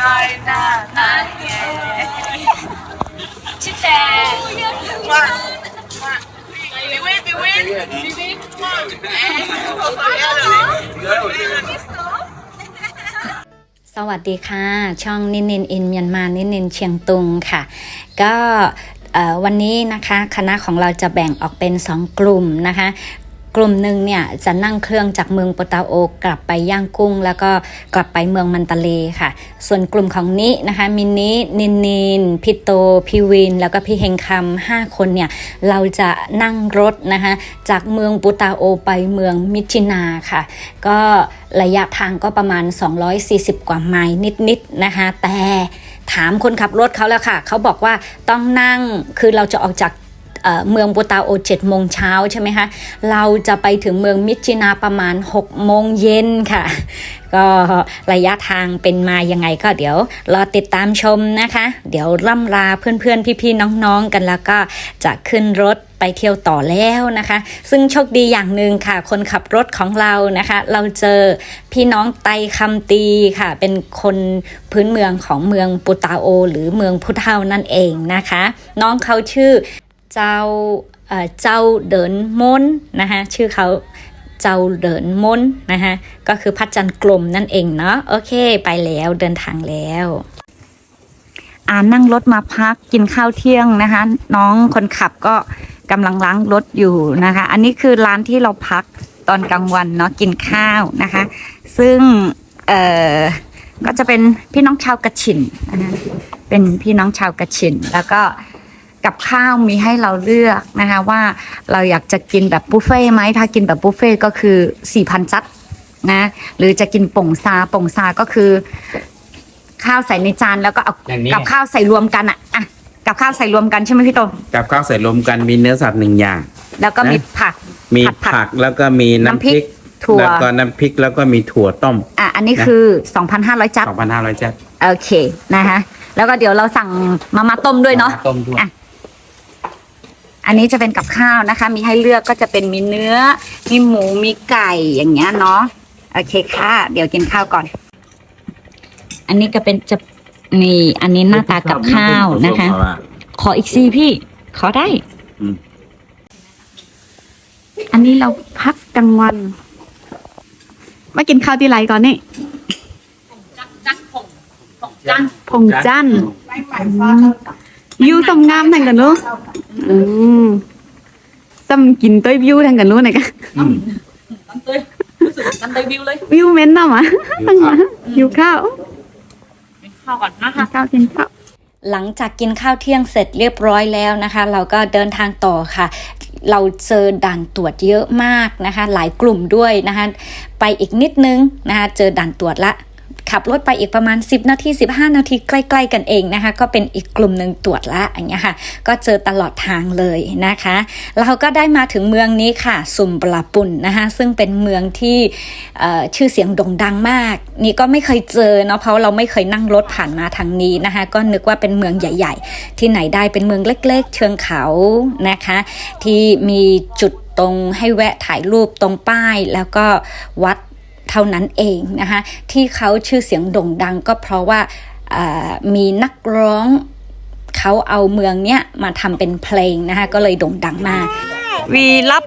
น้อยหน้านั่นไงชื่อแต่ว่าว่าบิวิบิวิบิวิว่าเอ๊ะสวัสดีค่ะ ช่องนินนินอินเมียนมานินนินเชียงตุงค่ะ ก็วันนี้นะคะคณะของเราจะแบ่งออกเป็น 2 กลุ่มนะคะ กลุ่มหนึ่งเนี่ยจะนั่งเครื่องจากเมืองปตาโอกลับไปย่างกุ้ง แล้วก็กลับไปเมืองมันตาเลค่ะ ส่วนกลุ่มของนี้นะคะมินนี้นินนินพี่โตพี่วิน แล้วก็พี่เฮงคำห้าคนเนี่ยเราจะนั่งรถนะคะจากเมืองปุตาโอไปเมืองมิชินาค่ะ ก็ระยะทางก็ประมาณ 240 กว่าไมล์นิดๆนะคะ แต่ถามคนขับรถเขาแล้วค่ะ เขาบอกว่าต้องนั่งคือเราจะออกจาก เมืองปูตาโอ7โมงเช้าใช่ไหมคะ เราจะไปถึงเมืองมิชินาประมาณ6โมงเย็นค่ะ ก็ระยะทางเป็นมายังไงก็เดี๋ยวรอติดตามชมนะคะ เดี๋ยวร่ำลาเพื่อนๆ พี่ๆ น้องๆ กันแล้วก็จะขึ้นรถไปเที่ยวต่อแล้วนะคะ ซึ่งโชคดีอย่างหนึ่งค่ะ คนขับรถของเรานะคะ เราเจอพี่น้องไตคำตีค่ะ เป็นคนพื้นเมืองของเมืองปุตาโอ หรือเมืองพุเท่านั่นเองนะคะ น้องเขาชื่อ เจ้าเอ่อเจ้าเดินมนนะคะชื่อเขาเจ้าเดินมนนะคะก็คือพัดจันทร์กลมนั่นเองเนาะโอเคไปแล้วเดินทางแล้วอ่านั่งรถมาพักกินข้าวเที่ยงนะคะ น้องคนขับก็กำลังล้างรถอยู่นะคะ อันนี้คือร้านที่เราพักตอนกลางวันเนาะกินข้าวนะคะ ซึ่งเอ่อก็จะเป็นพี่น้องชาวกระฉินนะคะเป็นพี่น้องชาวกระฉินแล้วก็ กับข้าวมีให้เราเลือกนะคะว่าเราอยากจะกินแบบบุฟเฟ่ต์ไหมถ้ากินแบบบุฟเฟ่ต์ก็คือ 4,000จัดนะหรือจะกินป่งซาป่งซาก็คือ ข้าวใส่ในจานแล้วก็เอาอย่างนี้ กับข้าวใส่รวมกันอะอะกับข้าวใส่รวมกันใช่ไหมพี่โตกับข้าวใส่รวมกันมีเนื้อสัตว์หนึ่งอย่าง แล้วก็มีนะ ผัก มีผัดผักผักแล้วก็มีน้ำน้ำพพริริกก ถั่วแล้วก็น้ำพริกแล้วก็มีถั่วต้ม อะอันนี้นะ คือ 2,500จัด2,500จัดโอเคนะคะแล้วก็เดี๋ยวเราสั่งมาม่าต้มด้วยเนาะ ต้มด้วย อะ อันนี้จะเป็นกับข้าวนะคะ มีให้เลือกก็จะเป็นมีเนื้อ มีหมู มีไก่อย่างเงี้ยเนาะ โอเคค่ะ เดี๋ยวกินข้าวก่อน อันนี้ก็เป็นจะนี่อันนี้หน้าตากับข้าวนะคะ ขออีกซีพี่ ขอได้อืมอันนี้เราพักกลางวัน มากินข้าวที่ไรก่อนนี่จักผงผงจังพงจันทร์ยูสำงามทางกันเนอะ อืมซ้ำกินต้อยวิวทางกันนู้นไหนกันกันเตยรู้สึกกันเตยวิวเลยวิวเม้นต์น่ะมะตั้งมาหิวข้าวข้าวก่อนนะกิคะ นข้าวกินข้าว หลังจากกินข้าวเที่ยงเสร็จเรียบร้อยแล้วนะคะ เราก็เดินทางต่อค่ะ เราเจอด่านตรวจเยอะมากนะคะ หลายกลุ่มด้วยนะคะ ไปอีกนิดนึงนะคะ เจอด่านตรวจละ ขับรถไปอีกประมาณ 10 นาที 15 นาทีใกล้ ๆ กันเองนะคะ ก็เป็นอีกกลุ่มหนึ่งตรวจละอย่างเงี้ยค่ะ ก็เจอตลอดทางเลยนะคะ เราก็ได้มาถึงเมืองนี้ค่ะสุมปลาปุ่นนะคะ ซึ่งเป็นเมืองที่ชื่อเสียงโด่งดังมาก นี่ก็ไม่เคยเจอเนาะเพราะเราไม่เคยนั่งรถผ่านมาทางนี้นะคะ ก็นึกว่าเป็นเมืองใหญ่ ๆ ที่ไหนได้เป็นเมืองเล็ก ๆ เชิงเขานะคะ ที่มีจุดตรงให้แวะถ่ายรูปตรงป้ายแล้วก็วัด เท่านั้นเองนะคะที่เขาชื่อเสียงโด่งดังก็เพราะว่ามีนักร้องเขาเอาเมืองเนี้ยมาทำเป็นเพลงนะคะก็เลยโด่งดังมากวีรับ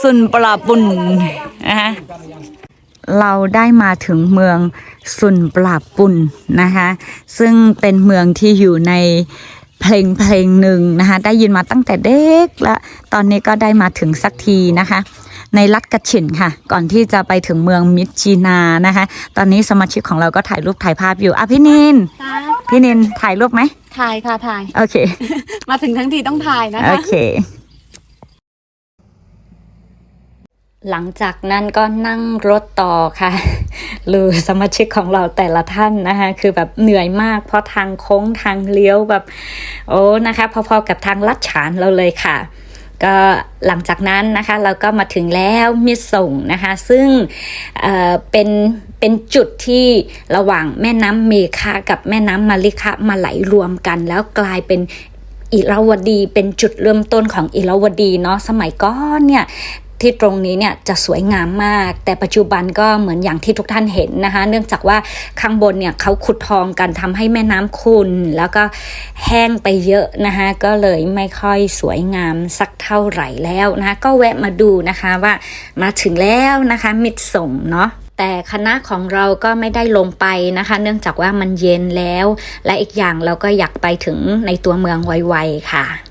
สุนปลาบุญนะคะเราได้มาถึงเมืองสุนปลาปุนนะคะซึ่งเป็นเมืองที่อยู่ในเพลงเพลงหนึ่งนะคะได้ยินมาตั้งแต่เด็กแล้วตอนนี้ก็ได้มาถึงสักทีนะคะ ในรัฐกระฉินค่ะ ก่อนที่จะไปถึงเมืองมิดจีนานะคะ ตอนนี้สมาชิกของเราก็ถ่ายรูปถ่ายภาพอยู่อะพี่นินพี่นินถ่ายรูปไหมถ่ายค่ะถ่ายโอเค มาถึงทั้งทีต้องถ่ายนะโอคะเคหลังจากนั้นก็นั่งรถต่อค่ะหรือสมาชิกของเราแต่ละท่านนะคะ คือแบบเหนื่อยมาก เพราะทางโค้งทางเลี้ยวแบบ โอ้นะคะ พอๆกับทางลัดฉานเราเลยค่ะ ก็หลังจากนั้นนะคะเราก็มาถึงแล้วมิส่งนะคะซึ่งเออเป็นเป็นจุดที่ระหว่างแม่น้ำเมฆากับแม่น้ำมาริคะมาไหลรวมกัน แล้วกลายเป็นอิราวดีเป็นจุดเริ่มต้นของอิราวดีเนาะสมัยก่อนเนี่ย ที่ตรงนี้เนี่ยจะสวยงามมาก แต่ปัจจุบันก็เหมือนอย่างที่ทุกท่านเห็นนะคะ เนื่องจากว่าข้างบนเนี่ยเขาขุดทองกันทำให้แม่น้ำขุ่นแล้วก็แห้งไปเยอะนะคะก็เลยไม่ค่อยสวยงามสักเท่าไหร่แล้วนะคะก็แวะมาดูนะคะว่ามาถึงแล้วนะคะมิดส่งเนาะแต่คณะของเราก็ไม่ได้ลงไปนะคะ เนื่องจากว่ามันเย็นแล้ว และอีกอย่างเราก็อยากไปถึงในตัวเมืองไวๆค่ะ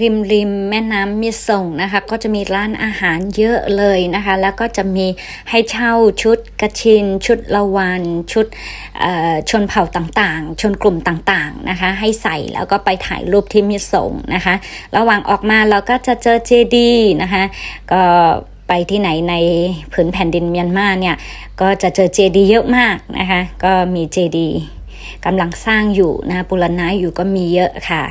ริมริมแม่น้ำมิส่งนะคะ ก็จะมีร้านอาหารเยอะเลยนะคะ แล้วก็จะมีให้เช่าชุดกระชิน ชุดละวันชุดชนเผ่าต่างๆ ชนกลุ่มต่างๆนะคะ ให้ใส่แล้วก็ไปถ่ายรูปที่มิส่งนะคะ ระหว่างออกมาเราก็จะเจอเจดีนะคะ ก็ไปที่ไหนในผืนแผ่นดินเมียนมาเนี่ย ก็จะเจอเจดีย์เยอะมากนะคะ ก็มีเจดีย์กำลังสร้างอยู่นะปุรณะอยู่ก็มีเยอะค่ะ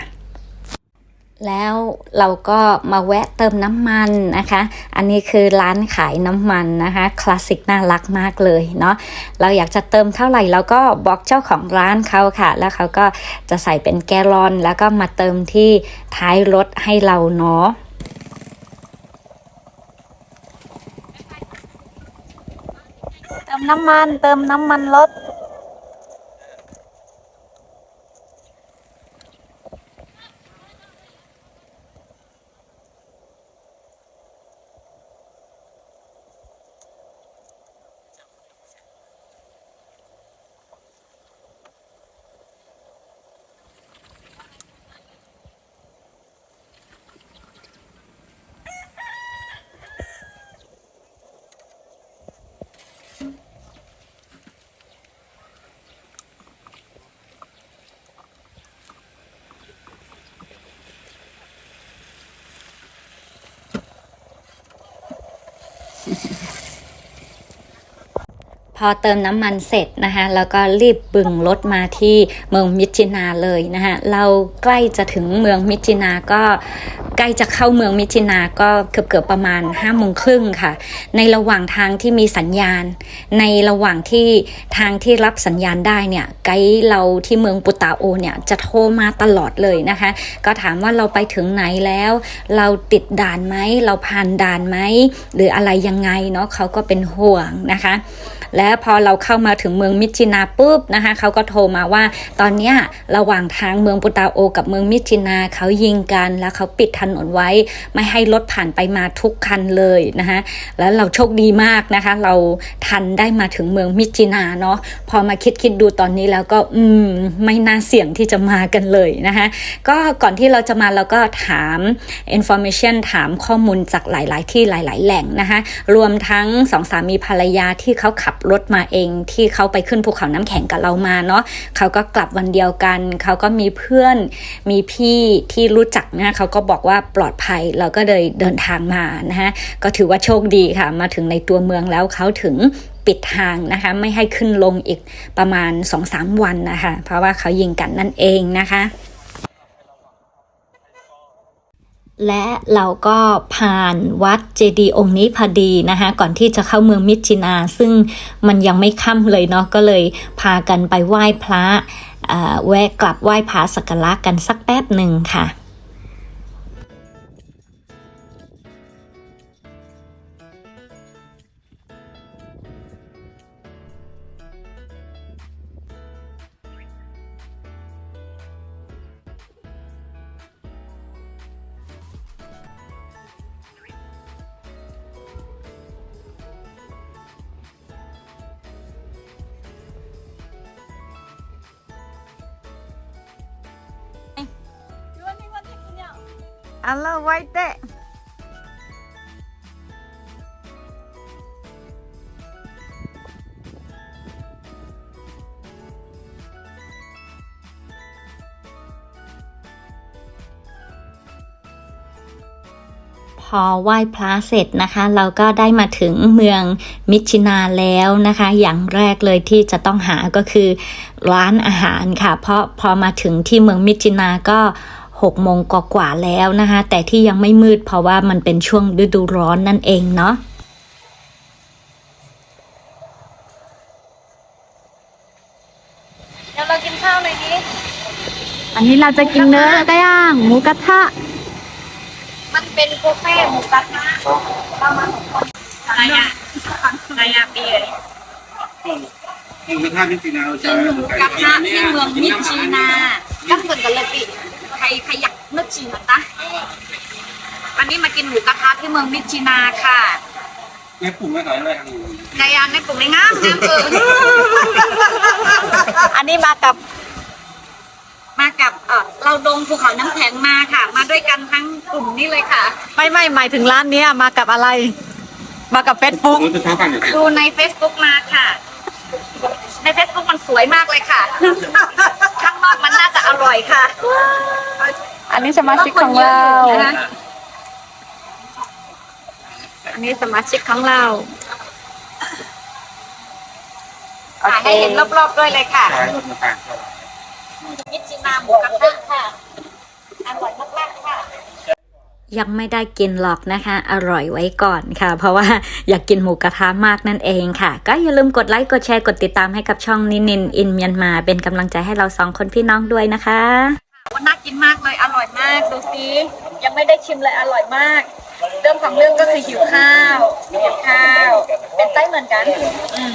แล้วเราก็มาแวะเติมน้ำมันนะคะ อันนี้คือร้านขายน้ำมันนะคะ คลาสสิกน่ารักมากเลยเนาะ เราอยากจะเติมเท่าไหร่เราก็บอกเจ้าของร้านเขาค่ะ แล้วเขาก็จะใส่เป็นแกลลอน แล้วก็มาเติมที่ท้ายรถให้เราเนาะเติมน้ำมันเติมน้ำมันรถ อเติมน้ำมันเสร็จนะคะแล้วก็รีบบึงรถมาที่เมืองมิจินาเลยนะคะเราใกล้จะถึงเมืองมิจินาก็ใกล้จะเข้าเมืองมิจินาก็เกือบเกือบๆประมาณ5้าโมงครึ่งค่ะ ในระหว่างทางที่มีสัญญาณ ในระหว่างที่ทางที่รับสัญญาณได้เนี่ยไกด์เราที่เมืองปุตาโอเนี่ยจะโทรมาตลอดเลยนะคะ ก็ถามว่าเราไปถึงไหนแล้ว เราติดด่านไหมเราผ่านด่านไหมหรืออะไรยังไงเนาะเขาก็เป็นห่วงนะคะ และพอเราเข้ามาถึงเมืองมิจินาปุ๊บนะคะเขาก็โทรมาว่า ตอนเนี้ยระหว่างทางเมืองปุตาโอ กับเมืองมิจินาเขายิงกันแล้วเขาปิดถนนไว้ ไม่ให้รถผ่านไปมาทุกคันเลยนะคะแล้วเราโชคดีมากนะคะ เราทันได้มาถึงเมืองมิจินาเนาะพอมาคิดคิดดูตอนนี้แล้วก็อืมไม่น่าเสี่ยงที่จะมากันเลยนะคะก็ก่อนที่เราจะมาเราก็ถาม information ถามข้อมูลจากหลาย ๆ ที่หลาย ๆ แหล่งนะคะรวมทั้งสองสามีภรรยาที่เขาขับรถมาเองที่เขาไปขึ้นภูเขาน้ำแข็งกับเรามาเนาะเขาก็กลับวันเดียวกัน เขาก็มีเพื่อนมีพี่ที่รู้จักนะเขาก็บอกว่าปลอดภัยเราก็เลยเดินทางมานะคะก็ถือว่าโชคดีค่ะ มาถึงในตัวเมืองแล้วเขาถึงปิดทางนะคะไม่ให้ขึ้นลงอีกประมาณ 2-3 วันนะคะ เพราะว่าเขายิงกันนั่นเองนะคะ และเราก็ผ่านวัดเจดีย์องค์นี้พอดีนะคะก่อนที่จะเข้าเมืองมิจินา ซึ่งมันยังไม่ค่ำเลยเนาะก็เลยพากันไปไหว้พระแวะกลับไหว้พระสักการะกันสักแป๊บหนึ่งค่ะ อัลลไว้เตะพอไหว้พระเสร็จนะคะ เราก็ได้มาถึงเมืองมิชินาแล้วนะคะ อย่างแรกเลยที่จะต้องหาก็คือร้านอาหารค่ะ เพราะพอมาถึงที่เมืองมิชินาก็ หกโมงกว่าๆแล้วนะคะ แต่ที่ยังไม่มืดเพราะว่ามันเป็นช่วงฤดูร้อนนั่นเองเนาะเดี๋ยวเรากินข้าวหน่อยดิอันนี้เราจะกินเนื้อก็ย่างหมูกระทะ มันเป็นบุฟเฟ่ต์หมูกระทะเรามาหกคนอะไรอะอะไรอะปีเลยหมูกระทะที่จีนเรากินหมูกระทะที่เมืองมิตรชีนาก็เหมือนกันเลยปี ใครใครอยากนึกชีนะตะวันนี้มากินหมูกระทะที่เมืองมิตรชีนาค่ะในกลุ่มไม่ขายอะไรทางกายานในกลุ่มในงามงามเอออันนี้มากับ มากับเออเราดงภูเขาน้ำแข็งมาค่ะ มาด้วยกันทั้งกลุ่มนี้เลยค่ะ ไม่ไม่หมายถึงร้านเนี้ยมากับอะไร มากับเฟซบุ๊กหมูจะช้ากันอยู่ดูใน Facebook มาค่ะ ใน Facebook มันสวยมากเลยค่ะ ข้างนอกมันน่าจะอร่อยค่ะอันนี้สมาชิกของเรานะคะอันนี้สมาชิกของเราถ่ายให้เห็นรอบๆด้วยเลยค่ะใช่มาต่างกันมิจินาหมูกระทะค่ะ อร่อยมากๆค่ะ ยังไม่ได้กินหรอกนะคะ อร่อยไว้ก่อนค่ะ เพราะว่าอยากกินหมูกระทะมากนั่นเองค่ะ ก็อย่าลืมกดไลค์ กดแชร์ กดติดตามให้กับช่องนินินอินเมียนมา เป็นกำลังใจให้เราสองคนพี่น้องด้วยนะคะว่าน่ากินมากเลยอร่อยมากดูซิยังไม่ได้ชิมเลยอร่อยมาก เรื่องของเรื่องก็คือหิวข้าวหิวข้าว เป็นไส้เหมือนกันอืม